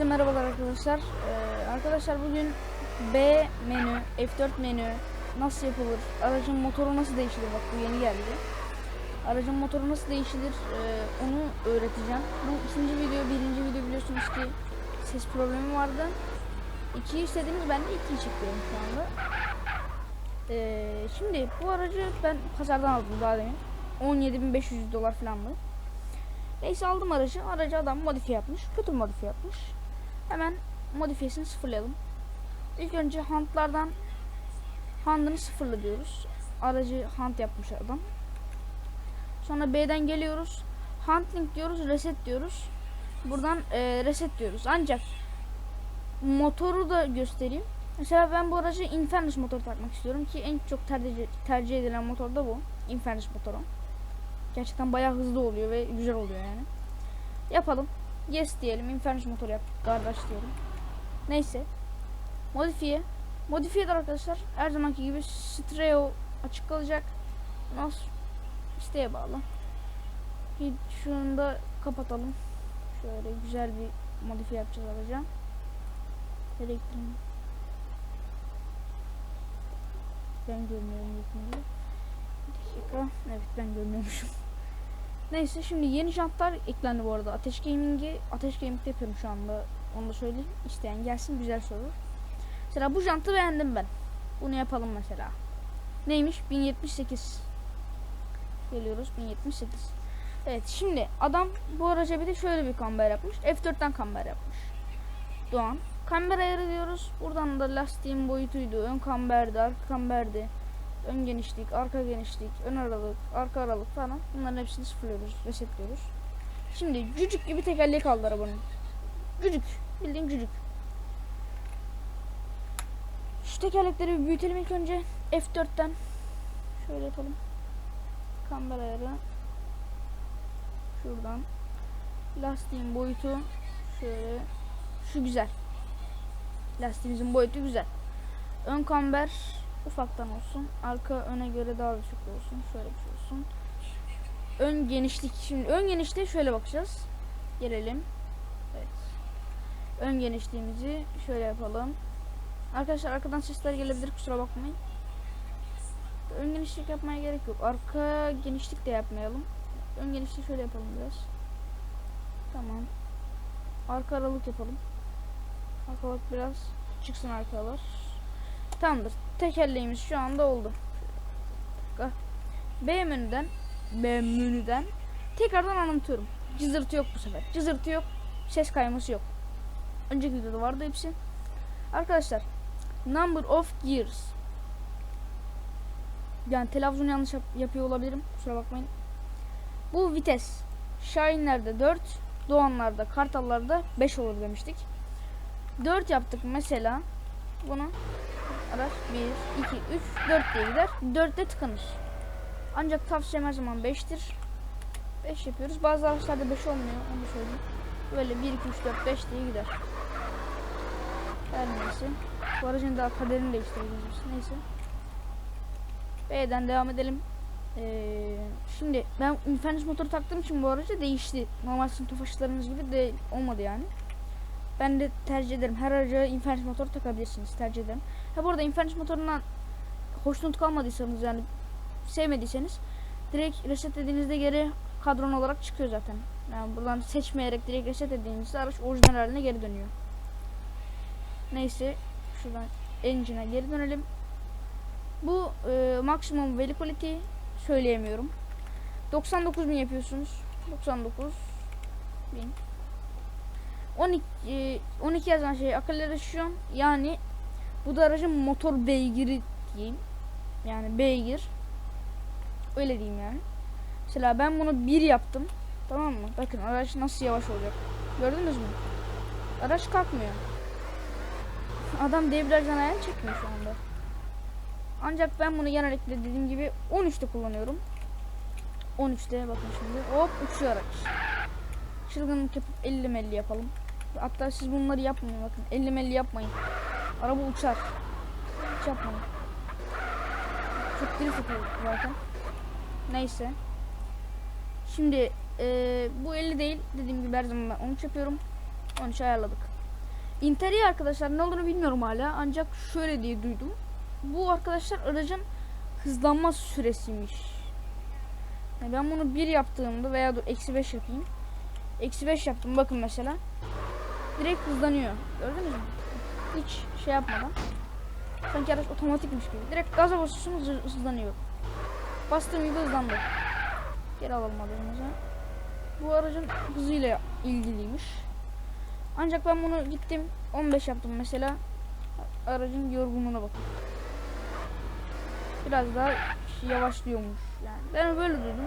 Herkese merhabalar arkadaşlar. Ee, arkadaşlar bugün B menü, F4 menü nasıl yapılır? Aracın motoru nasıl değişilir? Bak bu yeni geldi. Aracın motoru nasıl değişilir? Ee, onu öğreteceğim. Bu ikinci video, birinci video biliyorsunuz ki ses problemi vardı. İkiyi istediğiniz ben de ikiyi çekiyorum şu anda. Ee, şimdi bu aracı ben pazardan aldım daha demin. 17.500 dolar falandı. Neyse aldım aracı. Aracı adam modifiye yapmış. Kötü modifiye yapmış. Hemen modifiyesini sıfırlayalım. İlk önce hantlardan handını sıfırla diyoruz. Aracı hant yapmış adam. Sonra B'den geliyoruz. Hunting diyoruz, reset diyoruz. Buradan e, reset diyoruz. Ancak motoru da göstereyim. Mesela ben bu aracı Infernus motor takmak istiyorum ki en çok tercih, tercih edilen motor da bu. Infernus motoru. Gerçekten bayağı hızlı oluyor ve güzel oluyor yani. Yapalım. Yes diyelim. Infernus motor yap. Kardeş diyelim. Neyse. Modifiye. Modifiyeler arkadaşlar her zamanki gibi stereo açık kalacak. Nasıl? isteğe bağlı. Bir şunu da kapatalım. Şöyle güzel bir modifiye yapacağız araca. Elektrik. Ben görmüyorum. Bir dakika. Evet ben görmüyormuşum. Neyse şimdi yeni jantlar eklendi bu arada. Ateş Gaming'i Ateş Gaming'de yapıyorum şu anda. Onu da söyleyeyim. İsteyen gelsin güzel soru. Mesela bu jantı beğendim ben. Bunu yapalım mesela. Neymiş? 1078. Geliyoruz 1078. Evet şimdi adam bu araca bir de şöyle bir kamber yapmış. F4'ten kamber yapmış. Doğan. Kamber ayarı diyoruz. Buradan da lastiğin boyutuydu. Ön kamberdi, arka kamberdi. Ön genişlik, arka genişlik, ön aralık, arka aralık falan. Bunların hepsini sıfırlıyoruz, resetliyoruz. Şimdi cücük gibi tekerleği kaldı arabanın. Cücük. Bildiğin cücük. Şu tekerlekleri bir büyütelim ilk önce. F4'ten. Şöyle yapalım. Kamber ayarı. Şuradan. Lastiğin boyutu. Şöyle. Şu güzel. Lastiğimizin boyutu güzel. Ön kamber ufaktan olsun. Arka öne göre daha düşük olsun. Şöyle bir şey olsun. Ön genişlik. Şimdi ön genişliğe şöyle bakacağız. Gelelim. Evet. Ön genişliğimizi şöyle yapalım. Arkadaşlar arkadan sesler gelebilir kusura bakmayın. Ön genişlik yapmaya gerek yok. Arka genişlik de yapmayalım. Ön genişliği şöyle yapalım biraz. Tamam. Arka aralık yapalım. Arkalık biraz çıksın arkalar. Tamamdır. Tekerleğimiz şu anda oldu. B menüden B menüden tekrardan anlatıyorum. Cızırtı yok bu sefer. Cızırtı yok. Ses kayması yok. Önceki videoda vardı hepsi. Arkadaşlar number of gears yani televizyon yanlış yap- yapıyor olabilirim. Kusura bakmayın. Bu vites Shine'lerde 4, Doğanlarda, Kartallarda 5 olur demiştik. 4 yaptık mesela. Bunu araç 1, 2, 3, 4 diye gider. 4'te tıkanır. Ancak tavsiyem her zaman 5'tir. 5 yapıyoruz. Bazı araçlarda 5 olmuyor. Onu söyleyeyim. Böyle 1, 2, 3, 4, 5 diye gider. Her neyse. Bu aracın daha kaderini değiştireceğiz. Neyse. B'den devam edelim. Ee, şimdi ben Infernus motoru taktığım için bu aracı değişti. Normal sınıf gibi de olmadı yani. Ben de tercih ederim. Her araca Infernus motoru takabilirsiniz. Tercih ederim. Ha bu arada Infernus motorundan hoşnut kalmadıysanız yani sevmediyseniz direkt reset dediğinizde geri kadron olarak çıkıyor zaten. Yani buradan seçmeyerek direkt reset dediğinizde araç orijinal haline geri dönüyor. Neyse şuradan engine'e geri dönelim. Bu e, maksimum value quality söyleyemiyorum. 99 bin yapıyorsunuz. 99 bin. 12 e, 12 yazan şey akselerasyon yani bu da aracın motor beygiri diyeyim. Yani beygir. Öyle diyeyim yani. Mesela ben bunu 1 yaptım. Tamam mı? Bakın araç nasıl yavaş olacak. Gördünüz mü? Araç kalkmıyor. Adam debriyajdan ayağını çekmiyor şu anda. Ancak ben bunu genellikle dediğim gibi 13'te kullanıyorum. 13'te bakın şimdi hop uçuyor araç. Çılgınlık yapıp 50 melli yapalım. Hatta siz bunları yapmayın bakın 50 melli yapmayın. Araba uçar. Hiç yapmayın. Çok drift yapıyor zaten. Neyse. Şimdi eee, bu 50 değil dediğim gibi her zaman ben 13 yapıyorum. 13 ayarladık. interior arkadaşlar ne olduğunu bilmiyorum hala ancak şöyle diye duydum. Bu arkadaşlar aracın hızlanma süresiymiş. Yani ben bunu 1 yaptığımda veya dur eksi 5 yapayım. Eksi 5 yaptım bakın mesela. Direkt hızlanıyor. Gördünüz mü? Hiç şey yapmadan. Sanki araç otomatikmiş gibi. Direkt gaza basıyorsunuz hız- hızlanıyor. Bastığım gibi hızlandı. Geri alalım haberimize. Bu aracın hızıyla ilgiliymiş. Ancak ben bunu gittim 15 yaptım mesela. Aracın yorgunluğuna bakın. Biraz daha yavaşlıyormuş yani. Ben böyle duydum.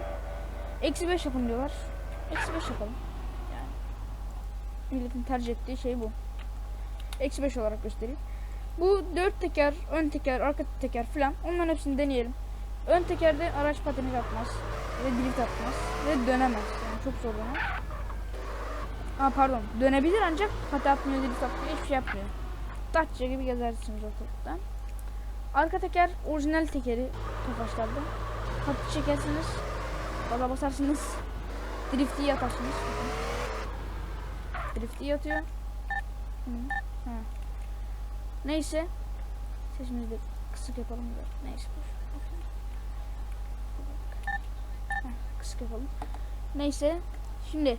Eksi 5 yapın diyorlar. Eksi 5 yapalım. Milletin tercih ettiği şey bu. Eksi 5 olarak göstereyim. Bu dört teker, ön teker, arka teker filan onların hepsini deneyelim. Ön tekerde araç pateni atmaz ve drift atmaz ve dönemez. Yani çok zor döner. Aa pardon. Dönebilir ancak pati atmıyor, drift atmıyor, hiçbir şey yapmıyor. Dacia gibi gezersiniz ortalıkta. Arka teker orijinal tekeri Tofaşlarda. Pati çekersiniz. Gaza basarsınız. Drift'i atarsınız. Drift'i yatıyor. Hı. Neyse. Sesimizi de kısık yapalım da. Neyse. Heh, Kısık yapalım. Neyse. Şimdi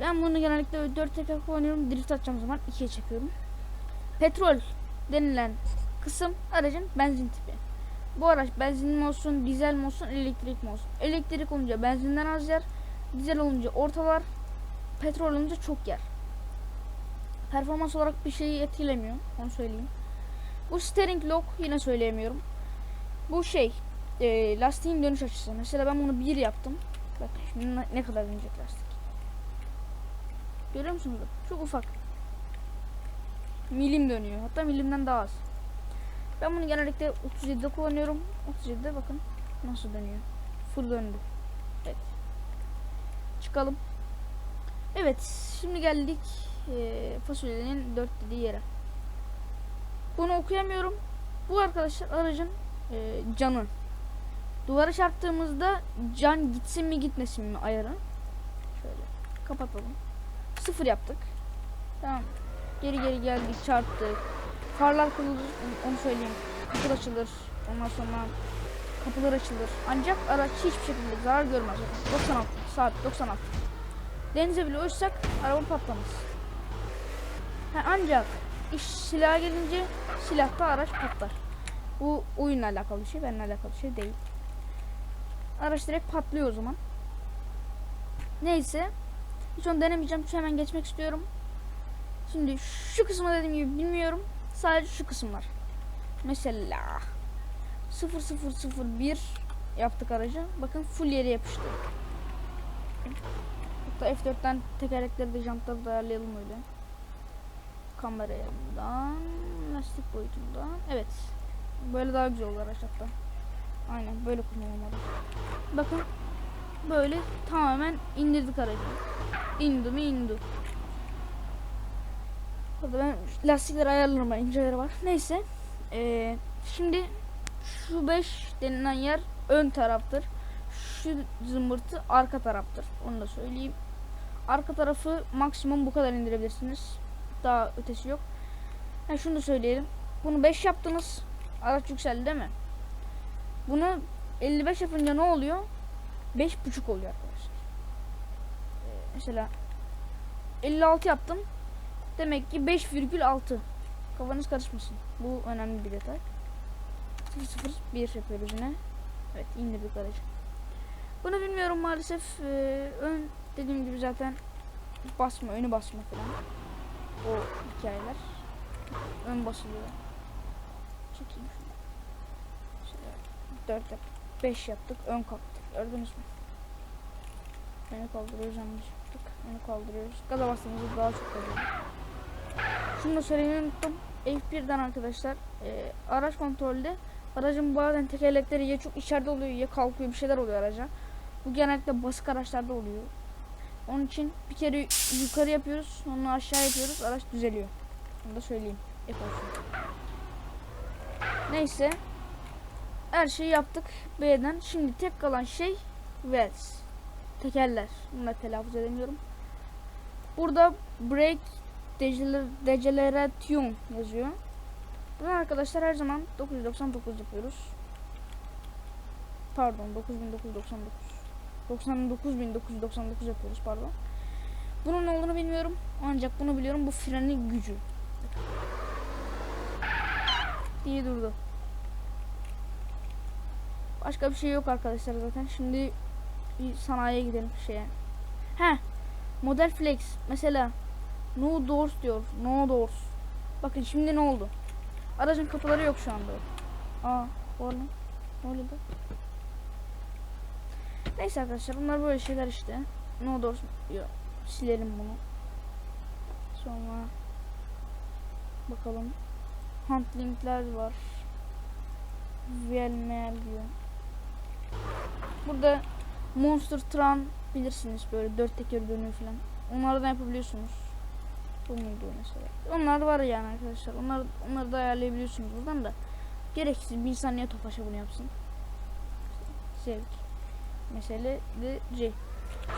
ben bunu genellikle 4 teker kullanıyorum. Drift atacağım zaman 2'ye çekiyorum. Petrol denilen kısım aracın benzin tipi. Bu araç benzin mi olsun, dizel mi olsun, elektrik mi olsun? Elektrik olunca benzinden az yer, dizel olunca ortalar, petrol olunca çok yer. Performans olarak bir şeyi etkilemiyor, onu söyleyeyim. Bu steering lock yine söyleyemiyorum. Bu şey, e, lastiğin dönüş açısı. Mesela ben bunu bir yaptım. Bakın şimdi ne kadar dönecek lastik. Görüyor musunuz? Çok ufak. Milim dönüyor. Hatta milimden daha az. Ben bunu genellikle 37'de kullanıyorum. 37'de bakın nasıl dönüyor. Full döndü. Evet. Çıkalım. Evet. Şimdi geldik eee fasulyenin 4 dediği yere. Bunu okuyamıyorum. Bu arkadaşlar aracın eee, canı. Duvara çarptığımızda can gitsin mi gitmesin mi ayarı. Şöyle kapatalım. Sıfır yaptık. Tamam. Geri geri geldik çarptık. Farlar kırılır onu söyleyeyim. Kapı açılır. Ondan sonra kapılar açılır. Ancak araç hiçbir şekilde zarar görmez. 96 saat 96. Denize bile uçsak araba patlamaz. Ha, ancak iş silaha gelince silahta araç patlar. Bu oyunla alakalı bir şey, benimle alakalı bir şey değil. Araç direkt patlıyor o zaman. Neyse. Hiç onu denemeyeceğim. Şu hemen geçmek istiyorum. Şimdi şu kısmı dediğim gibi bilmiyorum. Sadece şu kısımlar. Mesela 0001 yaptık aracı. Bakın full yere yapıştı. Hatta F4'ten tekerlekleri de jantları da ayarlayalım öyle. Kameradan, lastik boyutundan. Evet. Böyle daha güzel olur hatta. Aynen böyle kullanılmalı. Bakın böyle tamamen indirdik aracı. İndi mi indi. Burada ben lastikleri ayarlarım inceleri var. Neyse. Ee, şimdi şu 5 denilen yer ön taraftır. Şu zımbırtı arka taraftır. Onu da söyleyeyim. Arka tarafı maksimum bu kadar indirebilirsiniz. Daha ötesi yok. Ha, şunu da söyleyelim. Bunu 5 yaptınız. Araç yükseldi değil mi? Bunu 55 yapınca ne oluyor? 5.5 oluyor arkadaşlar. Ee, mesela 56 yaptım. Demek ki 5,6. Kafanız karışmasın. Bu önemli bir detay. 001 yapıyoruz yine. Evet indirdik aracı. Bunu bilmiyorum maalesef. Ee, ön dediğim gibi zaten basma, önü basma falan. O hikayeler. Ön basılıyor. Çekeyim şunu. Şöyle 4 yaptık. 5 yaptık. Ön kalktık. Gördünüz mü? Önü kaldırıyoruz. Yanlış yaptık. Önü kaldırıyoruz. Gaza bastığımızda daha çok kalıyor. Şunu da söylemeyi unuttum. F1'den arkadaşlar e, araç kontrolde aracın bazen tekerlekleri ya çok içeride oluyor ya kalkıyor bir şeyler oluyor araca. Bu genellikle basık araçlarda oluyor. Onun için bir kere yukarı yapıyoruz sonra aşağı yapıyoruz araç düzeliyor. Bunu da söyleyeyim. Olsun. Neyse. Her şeyi yaptık B'den. Şimdi tek kalan şey wheels. Tekerler. Bunu da telaffuz edemiyorum. Burada brake Deceleration yazıyor. Bunu arkadaşlar her zaman 999 yapıyoruz. Pardon 9999. 99999 yapıyoruz pardon. Bunun ne olduğunu bilmiyorum. Ancak bunu biliyorum. Bu frenin gücü. diye durdu. Başka bir şey yok arkadaşlar zaten. Şimdi sanayiye gidelim şeye. He. Model flex. Mesela no doors diyor. No doors. Bakın şimdi ne oldu? Aracın kapıları yok şu anda. Aa, var mı? Ne oluyor? Neyse arkadaşlar bunlar böyle şeyler işte. No doors. Yok. Silelim bunu. Sonra bakalım. Handlingler var. VLML diyor. Burada Monster Tran bilirsiniz böyle dört teker dönüyor falan. Onlardan yapabiliyorsunuz. Bu muydu mesela? Onlar var yani arkadaşlar. Onlar onları da ayarlayabiliyorsunuz buradan da. Gereksiz bir insan niye topaşa bunu yapsın? Zevk. Mesele de C.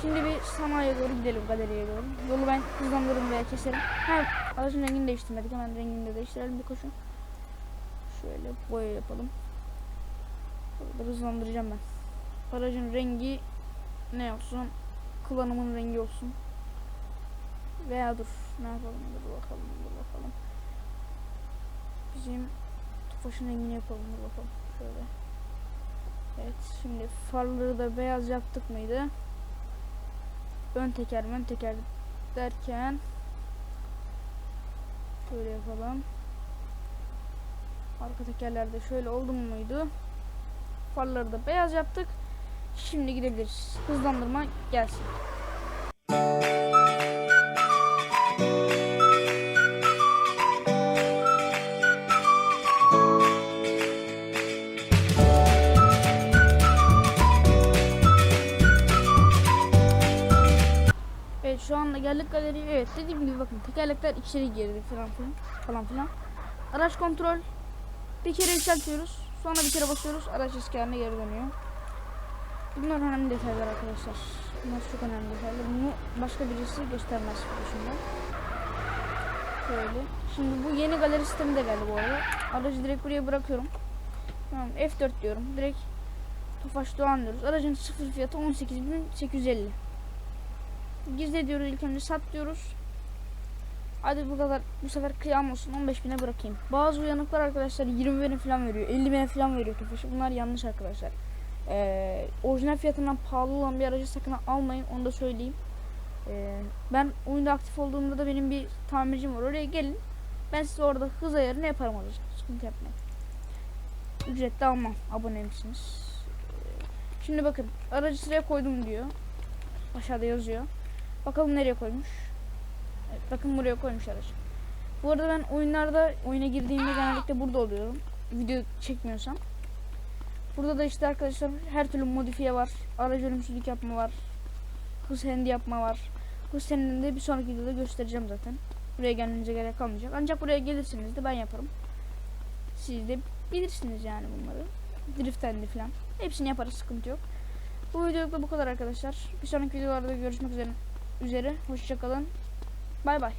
Şimdi bir sanayiye doğru gidelim galeriye doğru. Yolu ben hızlandırırım veya keserim. Ha, aracın rengini değiştirmedik. Hemen rengini de değiştirelim bir koşu. Şöyle boya yapalım. Burada hızlandıracağım ben. Aracın rengi ne olsun? Kullanımın rengi olsun. Veya dur ne yapalım dur bakalım dur bakalım. Bizim Tofaş'ın rengini yapalım dur bakalım. Şöyle. Evet şimdi farları da beyaz yaptık mıydı? Ön teker ön teker derken şöyle yapalım. Arka tekerlerde şöyle oldu muydu? Farları da beyaz yaptık. Şimdi gidebiliriz. Hızlandırma gelsin. Geldik galeriye. Evet dediğim gibi bakın tekerlekler içeri girdi falan filan falan filan. Araç kontrol. Bir kere yükseltiyoruz. Sonra bir kere basıyoruz. Araç eski haline geri dönüyor. Bunlar önemli detaylar arkadaşlar. Bunlar çok önemli detaylar. Bunu başka birisi göstermez düşünüyorum. Şöyle. Şimdi bu yeni galeri sistemi de geldi bu arada. Aracı direkt buraya bırakıyorum. Tamam F4 diyorum. Direkt Tofaş Doğan diyoruz. Aracın sıfır fiyatı 18.850. Gizle diyoruz ilk önce sat diyoruz. Hadi bu kadar bu sefer kıyam olsun 15 bine bırakayım. Bazı uyanıklar arkadaşlar 20 bine falan veriyor. 50 bine falan veriyor Tofaş'ı. Bunlar yanlış arkadaşlar. Ee, orijinal fiyatından pahalı olan bir aracı sakın almayın onu da söyleyeyim. Ee, ben oyunda aktif olduğumda da benim bir tamircim var. Oraya gelin. Ben size orada hız ayarını yaparım aracı. Sıkıntı yapmayın. Ücret de almam. Abone misiniz? Şimdi bakın aracı sıraya koydum diyor. Aşağıda yazıyor. Bakalım nereye koymuş. Evet, bakın buraya koymuş aracı. Bu arada ben oyunlarda oyuna girdiğimde genellikle burada oluyorum. Video çekmiyorsam. Burada da işte arkadaşlar her türlü modifiye var. Aracı ölümsüzlük yapma var. Hız hendi yapma var. Hız hendini de bir sonraki videoda göstereceğim zaten. Buraya gelmenize gerek kalmayacak. Ancak buraya gelirseniz de ben yaparım. Siz de bilirsiniz yani bunları. Drift hendi falan. Hepsini yaparız sıkıntı yok. Bu videoluk bu kadar arkadaşlar. Bir sonraki videolarda görüşmek üzere. Üzere. Hoşçakalın. Bay bay.